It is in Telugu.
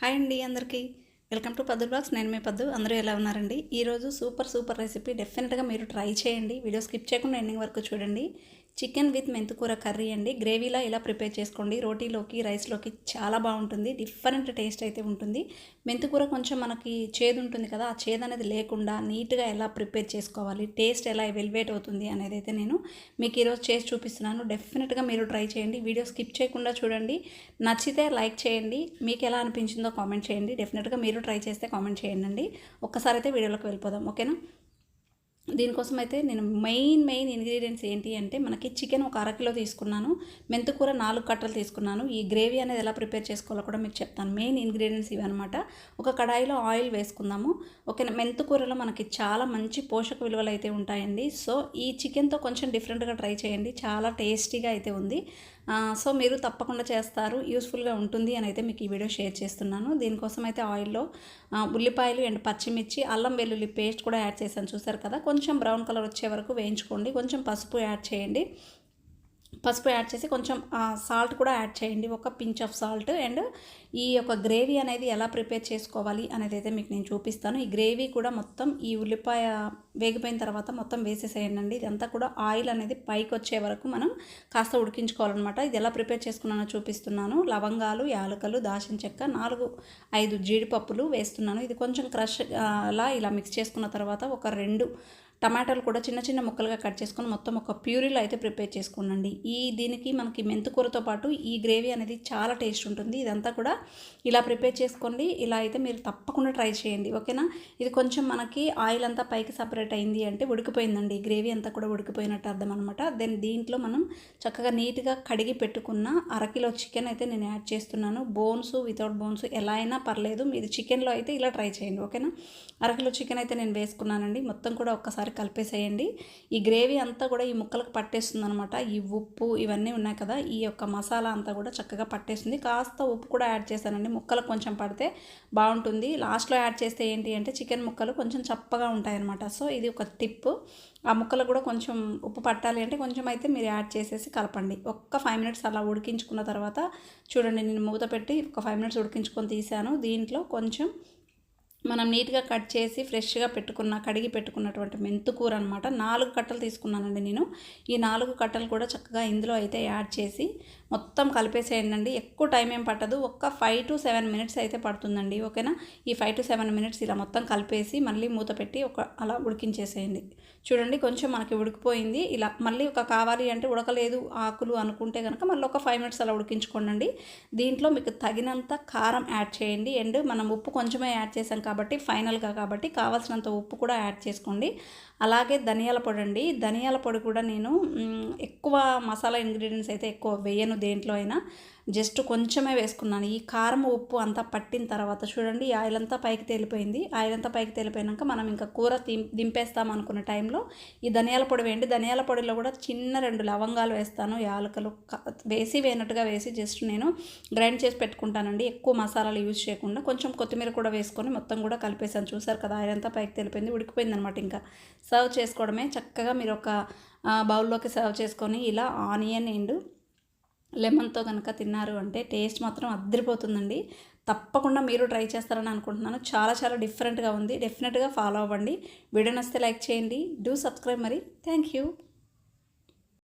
హాయ్ అండి అందరికీ. Welcome to Paddu blogs. నేను మీ పద్దు. అందరూ ఎలా ఉన్నారండి? ఈరోజు సూపర్ సూపర్ రెసిపీ. డెఫినెట్గా మీరు ట్రై చేయండి. వీడియో స్కిప్ చేయకుండా ఎండింగ్ వరకు చూడండి. చికెన్ విత్ మెంతుకూర కర్రీ అండి. గ్రేవీలా ఇలా ప్రిపేర్ చేసుకోండి. రోటీలోకి రైస్లోకి చాలా బాగుంటుంది. డిఫరెంట్ టేస్ట్ అయితే ఉంటుంది. మెంతుకూర కొంచెం మనకి చేదు ఉంటుంది కదా ఆ చేదు అనేది లేకుండా నీట్గా ఎలా ప్రిపేర్ చేసుకోవాలి టేస్ట్ ఎలా వెల్వేట్ అవుతుంది అనేది అయితే నేను మీకు ఈరోజు చేసి చూపిస్తున్నాను. డెఫినెట్గా మీరు ట్రై చేయండి. వీడియో స్కిప్ చేయకుండా చూడండి. నచ్చితే లైక్ చేయండి. మీకు ఎలా అనిపించిందో కామెంట్ చేయండి. డెఫినెట్గా మీరు ట్రై చేస్తే కామెంట్ చేయండి. ఒక్కసారి అయితే వీడియోలోకి వెళ్ళిపోదాం. ఓకేనా? దీనికోసం అయితే నేను మెయిన్ మెయిన్ ఇంగ్రీడియంట్స్ ఏంటి అంటే మనకి చికెన్ ఒక అరకిలో తీసుకున్నాను. మెంతుకూర నాలుగు కట్టలు తీసుకున్నాను. ఈ గ్రేవీ అనేది ఎలా ప్రిపేర్ చేసుకోవాలో కూడా మీకు చెప్తాను. మెయిన్ ఇంగ్రీడియంట్స్ ఇవి అనమాట ఒక కడాయిలో ఆయిల్ వేసుకుందాము. ఓకేనా? మెంతుకూరలో మనకి చాలా మంచి పోషక విలువలు అయితే ఉంటాయండి. సో ఈ చికెన్తో కొంచెం డిఫరెంట్గా ట్రై చేయండి. చాలా టేస్టీగా అయితే ఉంది. సో మీరు తప్పకుండా చేస్తారు యూస్ఫుల్గా ఉంటుంది అని అయితే మీకు ఈ వీడియో షేర్ చేస్తున్నాను. దీనికోసం అయితే ఆయిల్లో ఉల్లిపాయలు అండ్ పచ్చిమిర్చి అల్లం వెల్లుల్లి పేస్ట్ కూడా యాడ్ చేశాను. చూసారు కదా? కొంచెం బ్రౌన్ కలర్ వచ్చే వరకు వేయించుకోండి. కొంచెం పసుపు యాడ్ చేయండి. పసుపు యాడ్ చేసి కొంచెం సాల్ట్ కూడా యాడ్ చేయండి. ఒక పించ్ ఆఫ్ సాల్ట్ అండ్ ఈ యొక్క గ్రేవీ అనేది ఎలా ప్రిపేర్ చేసుకోవాలి అనేది అయితే మీకు నేను చూపిస్తాను. ఈ గ్రేవీ కూడా మొత్తం ఈ ఉల్లిపాయ వేగిపోయిన తర్వాత మొత్తం వేసేసేయండి ఇదంతా కూడా ఆయిల్ అనేది పైకి వచ్చే వరకు మనం కాస్త ఉడికించుకోవాలన్నమాట. ఇది ఎలా ప్రిపేర్ చేసుకున్నానో చూపిస్తున్నాను. లవంగాలు యాలకలు దాచిన చెక్క నాలుగు ఐదు జీడిపప్పులు వేస్తున్నాను. ఇది కొంచెం క్రష్ అలా ఇలా మిక్స్ చేసుకున్న తర్వాత ఒక రెండు టమాటాలు కూడా చిన్న చిన్న ముక్కలుగా కట్ చేసుకొని మొత్తం ఒక ప్యూరీలో అయితే ప్రిపేర్ చేసుకోండి ఈ దీనికి మనకి మెంతుకూరతో పాటు ఈ గ్రేవీ అనేది చాలా టేస్ట్ ఉంటుంది. ఇదంతా కూడా ఇలా ప్రిపేర్ చేసుకోండి. ఇలా అయితే మీరు తప్పకుండా ట్రై చేయండి. ఓకేనా? ఇది కొంచెం మనకి ఆయిల్ అంతా పైకి సపరేట్ అయింది అంటే ఉడికిపోయిందండి. గ్రేవీ అంతా కూడా ఉడికిపోయినట్టు అర్థం అనమాట దెన్ దీంట్లో మనం చక్కగా నీట్గా కడిగి పెట్టుకున్న అరకిలో చికెన్ అయితే నేను యాడ్ చేస్తున్నాను. బోన్స్ వితౌట్ బోన్స్ ఎలా అయినా పర్లేదు. మీరు చికెన్లో అయితే ఇలా ట్రై చేయండి. ఓకేనా? అరకిలో చికెన్ అయితే నేను వేసుకున్నానండి. మొత్తం కూడా ఒక్కసారి ఒకసారి కలిపేసేయండి. ఈ గ్రేవీ అంతా కూడా ఈ ముక్కలకు పట్టేస్తుంది అనమాట ఈ ఉప్పు ఇవన్నీ ఉన్నాయి కదా ఈ యొక్క మసాలా అంతా కూడా చక్కగా పట్టేస్తుంది. కాస్త ఉప్పు కూడా యాడ్ చేశానండి. ముక్కలకు కొంచెం పడితే బాగుంటుంది. లాస్ట్లో యాడ్ చేస్తే ఏంటి అంటే చికెన్ ముక్కలు కొంచెం చప్పగా ఉంటాయన్నమాట. సో ఇది ఒక టిప్ ఆ ముక్కలు కూడా కొంచెం ఉప్పు పట్టాలి అంటే కొంచెం అయితే మీరు యాడ్ చేసేసి కలపండి. ఒక్క ఫైవ్ మినిట్స్ అలా ఉడికించుకున్న తర్వాత చూడండి నేను మూత పెట్టి ఒక ఫైవ్ మినిట్స్ ఉడికించుకొని తీసాను దీంట్లో కొంచెం మనం నీట్గా కట్ చేసి ఫ్రెష్గా పెట్టుకున్న కడిగి పెట్టుకున్నటువంటి మెంతుకూర అనమాట నాలుగు కట్టలు తీసుకున్నానండి నేను. ఈ నాలుగు కట్టలు కూడా చక్కగా ఇందులో అయితే యాడ్ చేసి మొత్తం కలిపేసేయండి ఎక్కువ టైం ఏం పట్టదు. ఒక్క ఫైవ్ టు సెవెన్ మినిట్స్ అయితే పడుతుందండి. ఓకేనా? ఈ ఫైవ్ టు సెవెన్ మినిట్స్ ఇలా మొత్తం కలిపేసి మళ్ళీ మూత పెట్టి ఒక అలా ఉడికించేసేయండి. చూడండి కొంచెం మనకి ఉడికిపోయింది. ఇలా మళ్ళీ ఒక కావాలి అంటే ఉడకలేదు ఆకులు అనుకుంటే కనుక మళ్ళీ ఒక ఫైవ్ మినిట్స్ అలా ఉడికించుకోండి దీంట్లో మీకు తగినంత కారం యాడ్ చేయండి. అండ్ మనం ఉప్పు కొంచెమే యాడ్ చేసాం కాబట్టి కాబట్టి ఫైనల్గా కాబట్టి కావాల్సినంత ఉప్పు కూడా యాడ్ చేసుకోండి. అలాగే ధనియాల పొడి అండి. ధనియాల పొడి కూడా నేను ఎక్కువ మసాలా ఇంగ్రీడియంట్స్ అయితే ఎక్కువ వేయను దేంట్లో అయినా. జస్ట్ కొంచెమే వేసుకున్నాను. ఈ కారం ఉప్పు అంతా పట్టిన తర్వాత చూడండి ఆయిల్ అంతా పైకి తేలిపోయింది. ఆయిల్ అంతా పైకి తేలిపోయినాక మనం ఇంకా కూర దింపేస్తాం అనుకున్న టైంలో ఈ ధనియాల పొడి వేయండి. ధనియాల పొడిలో కూడా చిన్న రెండు లవంగాలు వేస్తాను. యాలకలు వేసి వేనట్టుగా వేసి జస్ట్ నేను గ్రైండ్ చేసి పెట్టుకుంటానండి. ఎక్కువ మసాలాలు యూజ్ చేయకుండా. కొంచెం కొత్తిమీర కూడా వేసుకొని మొత్తం కూడా కలిపేసాను చూసారు కదా ఆయిల్ అంతా పైకి తెలిపింది ఉడికిపోయింది అనమాట ఇంకా. సర్వ్ చేసుకోవడమే చక్కగా మీరు ఒక బౌల్లోకి సర్వ్ చేసుకొని ఇలా ఆనియన్ అండ్ లెమన్తో కనుక తిన్నారు అంటే టేస్ట్ మాత్రం అద్దరిపోతుందండి. తప్పకుండా మీరు ట్రై చేస్తారని అనుకుంటున్నాను. చాలా చాలా డిఫరెంట్గా ఉంది. డెఫినెట్గా ఫాలో అవ్వండి. వీడియో నస్తే లైక్ చేయండి. డూ సబ్స్క్రైబ్ మరి. Thank you.